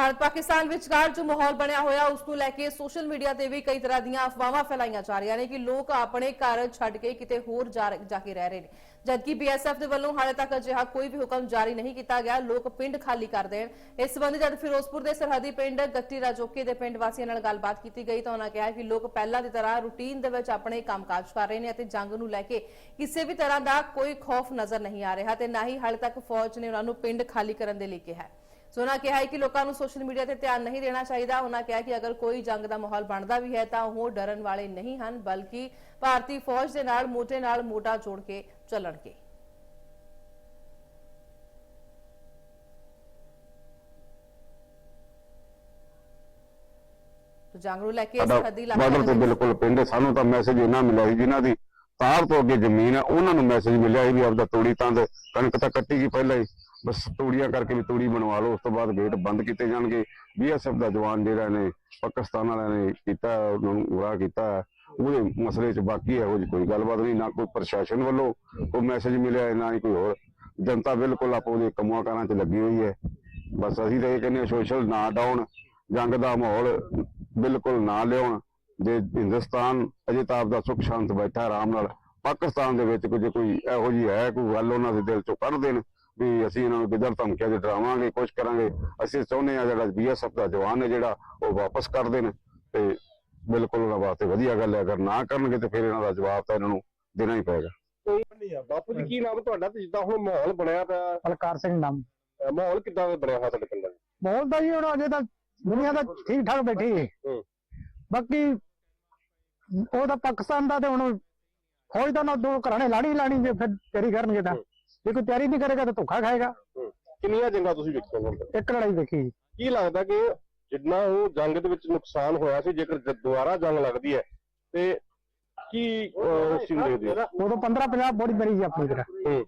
ਭਾਰਤ ਪਾਕਿਸਤਾਨ ਵਿਚਕਾਰ ਜੋ ਮਾਹੌਲ ਬਣਿਆ ਹੋਇਆ, ਉਸ ਨੂੰ ਲੈ ਕੇ ਸੋਸ਼ਲ ਮੀਡੀਆ ਤੇ ਵੀ ਕਈ ਤਰ੍ਹਾਂ ਦੀਆਂ ਅਫਵਾਹਾਂ ਫੈਲਾਈਆਂ ਜਾ ਰਹੀਆਂ ਨੇ ਕਿ ਲੋਕ ਆਪਣੇ ਘਰ ਛੱਡ ਕੇ ਕਿਤੇ ਹੋਰ ਜਾ ਕੇ ਰਹਿ ਰਹੇ ਨੇ। ਜਦਕਿ ਬੀਐਸਐਫ ਦੇ ਵੱਲੋਂ ਹਾਲੇ ਤੱਕ ਅਜਿਹਾ ਕੋਈ ਵੀ ਹੁਕਮ ਜਾਰੀ ਨਹੀਂ ਕੀਤਾ ਗਿਆ, ਲੋਕ ਪਿੰਡ ਖਾਲੀ ਕਰ ਦੇਣ। ਇਸ ਸੰਬੰਧੀ ਜਦ ਫਿਰੋਜ਼ਪੁਰ ਦੇ ਸਰਹੱਦੀ ਪਿੰਡ ਗੱਟੀ ਰਾਜੋਕੇ ਦੇ ਪਿੰਡ ਵਾਸੀਆਂ ਨਾਲ ਗੱਲਬਾਤ ਕੀਤੀ ਗਈ ਤਾਂ ਉਹਨਾਂ ਕਿਹਾ ਕਿ ਲੋਕ ਪਹਿਲਾਂ ਦੀ ਤਰ੍ਹਾਂ ਰੂਟੀਨ ਦੇ ਵਿੱਚ ਆਪਣੇ ਕੰਮਕਾਜ ਕਰ ਰਹੇ ਨੇ ਅਤੇ ਜੰਗ ਨੂੰ ਲੈ ਕੇ ਕਿਸੇ ਵੀ ਤਰ੍ਹਾਂ ਦਾ ਕੋਈ ਖੌਫ ਨਜ਼ਰ ਨਹੀਂ ਆ ਰਿਹਾ ਤੇ ਨਾ ਹੀ ਹਾਲੇ ਤੱਕ ਫੌਜ ਨੇ ਉਹਨਾਂ ਨੂੰ ਪਿੰਡ ਖਾਲੀ ਕਰਨ ਦੇ ਲਈ ਕਿਹਾ। ਹੈ ਸੋ ਉਹਨਾਂ ਕਿਹਾ ਕਿ ਲੋਕਾਂ ਨੂੰ ਸੋਸ਼ਲ ਮੀਡੀਆ ਤੇ ਧਿਆਨ ਨਹੀਂ ਦੇਣਾ ਚਾਹੀਦਾ। ਉਹਨਾਂ ਕਿਹਾ ਕਿ ਅਗਰ ਕੋਈ ਜੰਗ ਦਾ ਮਾਹੌਲ ਬਣਦਾ ਵੀ ਹੈ ਤਾਂ ਉਹ ਡਰਨ ਵਾਲੇ ਨਹੀਂ ਹਨ ਬਲਕਿ ਭਾਰਤੀ ਫੌਜ ਦੇ ਨਾਲ ਮੋਢੇ ਨਾਲ ਮੋਢਾ ਜੋੜ ਕੇ ਚੱਲਣਗੇ। ਜੰਗ ਨੂੰ ਲੈ ਕੇ ਸਰਹੱਦੀ ਇਲਾਕੇ ਬਾਰਡਰ ਤੋਂ ਬਿਲਕੁਲ ਪਿੰਡ। ਸਾਨੂੰ ਤਾਂ ਮੈਸੇਜ ਇਹਨਾਂ ਮਿਲਿਆ ਸੀ ਜਿਨ੍ਹਾਂ ਦੀ ਤਾਰ ਤੋਂ ਅੱਗੇ ਜ਼ਮੀਨ ਹੈ। ਉਹਨਾਂ ਨੂੰ ਮੈਸੇਜ ਮਿਲਿਆ ਸੀ ਵੀ ਆਪਦਾ ਤੂੜੀ ਤਾਂ ਦੇ ਕਣਕ ਤਾਂ ਕੱਟੀ ਗਈ ਪਹਿਲਾਂ ਹੀ। ਬਸ ਤੂੜੀਆਂ ਕਰਕੇ ਵੀ ਤੂੜੀ ਬਣਵਾ ਲਓ, ਉਸ ਤੋਂ ਬਾਅਦ ਗੇਟ ਬੰਦ ਕੀਤੇ ਜਾਣਗੇ। ਬੀਐਸਐਫ ਦਾ ਜਵਾਨ ਜਿਹੜਾ ਨੇ ਪਾਕਿਸਤਾਨ ਵਾਲਿਆਂ ਨੇ ਕੀਤਾ, ਉਹਨਾਂ ਨੂੰ ਉਰਾ ਕੀਤਾ। ਉਹਦੇ ਮਸਲੇ 'ਚ ਬਾਕੀ ਇਹੋ ਜਿਹੀ ਕੋਈ ਗੱਲਬਾਤ ਨਹੀਂ, ਨਾ ਕੋਈ ਪ੍ਰਸ਼ਾਸਨ ਵੱਲੋਂ ਕੋਈ ਮੈਸੇਜ ਮਿਲਿਆ, ਨਾ ਹੀ ਕੋਈ ਹੋਰ। ਜਨਤਾ ਬਿਲਕੁਲ ਆਪੋ ਦੇ ਕੰਮਾਂ ਕਾਰਾਂ 'ਚ ਲੱਗੀ ਹੋਈ ਹੈ। ਬਸ ਅਸੀਂ ਤਾਂ ਇਹ ਕਹਿੰਦੇ ਸੋਸ਼ਲ ਨਾ ਡਾਉਣ, ਜੰਗ ਦਾ ਮਾਹੌਲ ਬਿਲਕੁਲ ਨਾ ਲਿਆਉਣ। ਜੇ ਹਿੰਦੁਸਤਾਨ ਅਜੇ ਤਾਂ ਆਪਦਾ ਸੁੱਖ ਸ਼ਾਂਤ ਬੈਠਾ, ਆਰਾਮ ਨਾਲ ਪਾਕਿਸਤਾਨ ਦੇ ਵਿੱਚ ਕੁਝ ਕੋਈ ਇਹੋ ਜਿਹੀ ਹੈ, ਕੋਈ ਗੱਲ ਉਹਨਾਂ ਦੇ ਦਿਲ ਚੋਂ ਕੱਢ ਦੇਣ ਵੀ ਅਸੀਂ ਇਹਨਾਂ ਨੂੰ ਕਿੱਧਰ ਧਮਕੀਆਂ ਦੇ ਡਰਾਵਾਂਗੇ ਕੁਝ ਕਰਾਂਗੇ। ਅਸੀਂ ਚਾਹੁੰਦੇ ਆ ਜਿਹੜਾ ਬੀਐਸਐਫ ਦਾ ਜਵਾਨ ਹੈ ਜਿਹੜਾ ਉਹ ਵਾਪਸ ਕਰ ਦੇਣ ਤੇ ਬਿਲਕੁਲ ਉਹਨਾਂ ਵਾਸਤੇ ਵਧੀਆ ਗੱਲ ਹੈ। ਅਗਰ ਨਾ ਕਰਨਗੇ ਤੇ ਫਿਰ ਇਹਨਾਂ ਦਾ ਜਵਾਬ ਤਾਂ ਇਹਨਾਂ ਨੂੰ ਦੇਣਾ ਹੀ ਪਏਗਾ। ਕੋਈ ਨਹੀਂ ਆ। ਬਾਪੂ ਜੀ ਕੀ ਨਾਮ ਤੁਹਾਡਾ ਤੇ ਜਿੱਦਾਂ ਹੁਣ ਮਾਹੌਲ ਬਣਿਆ ਪਿਆ? ਬਲਕਾਰ ਸਿੰਘ ਨਾਮ। ਅਹ ਮਾਹੌਲ ਕਿੱਦਾਂ ਦਾ ਬਣਿਆ ਹੋਇਆ ਤੁਹਾਡੇ ਪਿੰਡ ਦਾ? ਬੋਲਦਾ ਜੀ ਹੁਣ ਅਜੇ ਤਾਂ ਦੁਨੀਆ ਤਾਂ ਠੀਕ ਠਾਕ ਬੈਠੀ ਹੈ। ਹੂੰ। ਬਾਕੀ ਉਹ ਤਾਂ ਪਾਕਿਸਤਾਨ ਦਾ ਤੇ ਹੁਣ ਫੌਜ ਦਾ ਨਾ ਦੋ ਘਰਾਣੇ ਲਾਣੀ ਲਾਣੀ ਜੇ ਫਿਰ ਤਿਆਰੀ ਕਰਨਗੇ ਤਾਂ। ਹੂੰ। ਜੇ ਕੋਈ ਤਿਆਰੀ ਨਹੀਂ ਕਰੇਗਾ ਤਾਂ ਧੋਖਾ ਖਾਏਗਾ। ਕਿੰਨੀਆਂ ਜੰਗਾਂ ਤੁਸੀਂ ਵੇਖੀਆਂ ਹੁਣ? ਤੱਕ? ਇੱਕ ਲੜਾਈ ਦੇਖੀ ਜੀ। ਕੀ ਲੱਗਦਾ ਕਿ ਜਿੰਨਾ ਉਹ ਜੰਗ ਦੇ ਵਿੱਚ ਨੁਕਸਾਨ ਹੋਇਆ ਸੀ ਜੇਕਰ ਜ- ਦੁਬਾਰਾ ਜੰਗ ਲੱਗਦੀ ਹੈ ਤੇ ਕੀ ਅਹ, ਉਸ ਚੀਜ਼ ਨੂੰ ਦੇਖਦੇ ਹੋ? ਉਦੋਂ 15 50 ਬੜੀ ਬੜੀ ਸੀ ਆਪਣੀ ਤਰ੍ਹਾਂ ਹੂੰ।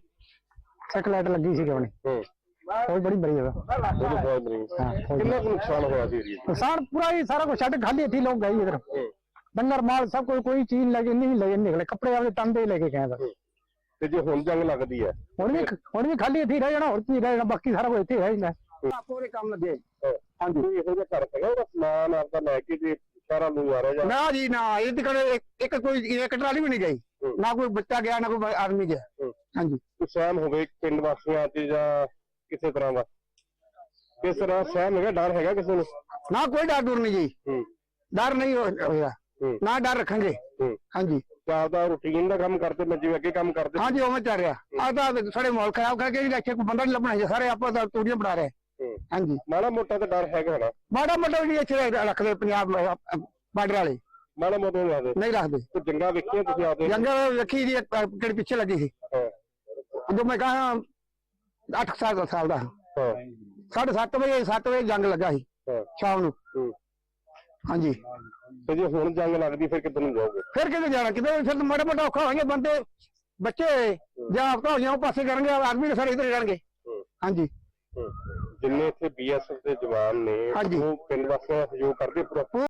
ਇੱਕ ਲਾਈਟ ਲੱਗੀ ਸੀ ਆਪਣੀ ਹੂੰ। ਫੌਜ ਬੜੀ ਬੜੀ ਹੈ ਉਹਦੇ ਬਾਅਦ ਨਹੀਂ ਹਾਂ ਕਿੰਨਾ ਕੁ ਨੁਕਸਾਨ ਹੋਇਆ ਸੀ ਏਰੀਏ ਨੁਕਸਾਨ ਪੂਰਾ ਹੀ ਸਾਰਾ ਕੁਝ ਛੱਡ ਖਾਲੀ ਹੱਥੀ ਲੋਕ ਗਏ ਇਧਰ। ਹੂੰ। ਡੰਗਰ ਮਾਲ ਸਭ ਕੋਈ ਕੋਈ ਚੀਜ਼ ਲੈ ਕੇ ਨਹੀਂ ਲੈ ਕੇ ਨਿਕਲੇ। ਕੱਪੜੇ ਆਪਦੇ ਤੰਦੇ ਲੈ ਕੇ ਗਏ ਬਸ। ਤੇ ਜੇ ਹੁਣ ਜੰਗ ਲੱਗਦੀ ਹੈ ਹੁਣ ਵੀ ਹੁਣ ਵੀ ਖਾਲੀ ਹੱਥੀ ਰਹਿ ਜਾਣਾ ਹੋਰ ਕੀ ਰਹਿ ਜਾਣਾ ਬਾਕੀ ਸਾਰਾ ਕੁਝ ਇੱਥੇ ਰਹਿ ਜਾਂਦਾ ਪੂਰੇ ਕੰਮ ਲੱਗੇ। ਹਾਂਜੀ ਕੋਈ ਇਹੋ ਜਿਹਾ ਘਰ ਹੈਗਾ ਉਹਦਾ? ਸਮਾਨ ਆਪਦਾ ਲੈ ਕੇ ਤੇ ਸਾਰਾ ਨੂੰ ਆ ਰਿਹਾ ਜਾਂ ਨਾ ਜੀ ਨਾ ਇਹ ਤੇ ਕਦੇ ਇੱਕ ਕੋਈ ਇੱਕ ਟਰਾਲੀ ਵੀ ਨਹੀਂ ਗਈ। ਹੂੰ। ਨਾ ਕੋਈ ਬੱਚਾ ਗਿਆ ਨਾ ਕੋਈ ਆਦਮੀ ਗਿਆ। ਹੂੰ। ਹਾਂਜੀ। ਕੋਈ ਸਹਿਮ ਹੋਵੇ ਪਿੰਡ ਵਾਸੀਆਂ ਚ ਜਾਂ ਕਿਸੇ ਤਰ੍ਹਾਂ ਦਾ? ਕਿਸ ਤਰ੍ਹਾਂ ਸਹਿਮ ਹੈਗਾ ਡਰ ਹੈਗਾ ਕਿਸੇ ਨੂੰ? ਨਾ ਕੋਈ ਡਰ ਡਰ ਨਹੀਂ ਜੀ। ਹੂੰ। ਡਰ ਨਹੀਂ ਹੋ- ਹੋਇਆ। ਹੂੰ। ਨਾ ਡਰ ਰੱਖਾਂਗੇ। ਹੂੰ। ਹਾਂਜੀ। ਤੇ ਆਪਦਾ ਰੂਟੀਨ ਦਾ ਕੰਮ ਕਰਦੇ ਮੈਂ ਜਿਵੇਂ ਅੱਗੇ ਕੰਮ ਕਰਦੇ ਹਾਂਜੀ ਉਵੇਂ ਚੱਲ ਰਿਹਾ ਆ ਤਾਂ ਸਾਡੇ ਮਾਹੌਲ ਖਰਾਬ ਕਰਕੇ ਜੀ ਇੱਥੇ ਕੋਈ ਬੰਦਾ ਨਹੀਂ ਲੱਭਣਾ ਜੀ ਸਾਰੇ ਆਪਾਂ ਤਾਂ ਤੂੜੀਆਂ ਬਣਾ ਰਹੇ। ਹੂੰ। ਹਾਂਜੀ। ਮਾੜਾ ਮੋਟਾ ਤਾਂ ਡਰ ਹੈਗਾ ਨਾ। ਮਾੜਾ ਮੋਟਾ ਵੀ ਇੱਥੇ ਰੱਖਦੇ ਪੰਜਾਬ ਬਾਰਡਰ ਵਾਲੇ। ਮਾੜਾ ਮੋਟਾ ਨਹੀਂ ਲੱਗਦੇ ਨਹੀਂ ਰੱਖਦੇ। ਤੇ ਜੰਗਾ ਵੇਖੀਆਂ ਤੁਸੀਂ ਆਪਦੇ। ਜੰਗਲ ਰੱਖੀ ਜੀ ਇੱਕ ਕਿਹੜੀ ਪਿੱਛੇ ਲੱਗੀ ਸੀ। ਹਾਂ। ਜਦੋਂ ਮੈਂ ਕਹਾ 8 ਸਾਲ ਦਾ ਸਾਲ ਦਾ। ਹਾਂ। ਸਾਢੇ ਸੱਤ ਵਜੇ 7 ਵਜੇ ਜੰਗ ਲੱਗਾ ਸੀ ਹਾਂ। ਸ਼ਾਮ ਨੂੰ। ਹੂੰ। ਹਾਂਜੀ। ਤੇ ਜੇ ਹੁਣ ਜੰਗ ਲੱਗਦੀ ਫਿਰ ਕਿੱਧਰ ਨੂੰ ਜਾਓਗੇ? ਫਿਰ ਕਿਤੇ ਜਾਣਾ? ਕਿਤੇ ਫਿਰ ਤਾਂ ਮਾੜਾ ਮੋਟਾ ਔਖਾ ਹੋਣਗੇ ਬੰਦੇ ਬੱਚੇ ਜਾਂ ਆਪਕਾ ਹੋਈਆਂ ਉਹ ਪਾਸੇ ਕਰਨਗੇ ਆਦਮੀ ਨੇ ਸਾਰੇ ਇੱਧਰ ਜਾਣਗੇ। ਹਾਂਜੀ। ਜਿੰਨੇ ਇੱਥੇ ਬੀਐਸਐਫ ਦੇ ਜਵਾਨ ਨੇ ਹਾਂਜੀ। ਉਹ ਪਿੰਡ ਵਾਸੀਆਂ ਦਾ ਸਹਿਯੋਗ ਕਰਦੇ ਪੂਰਾ।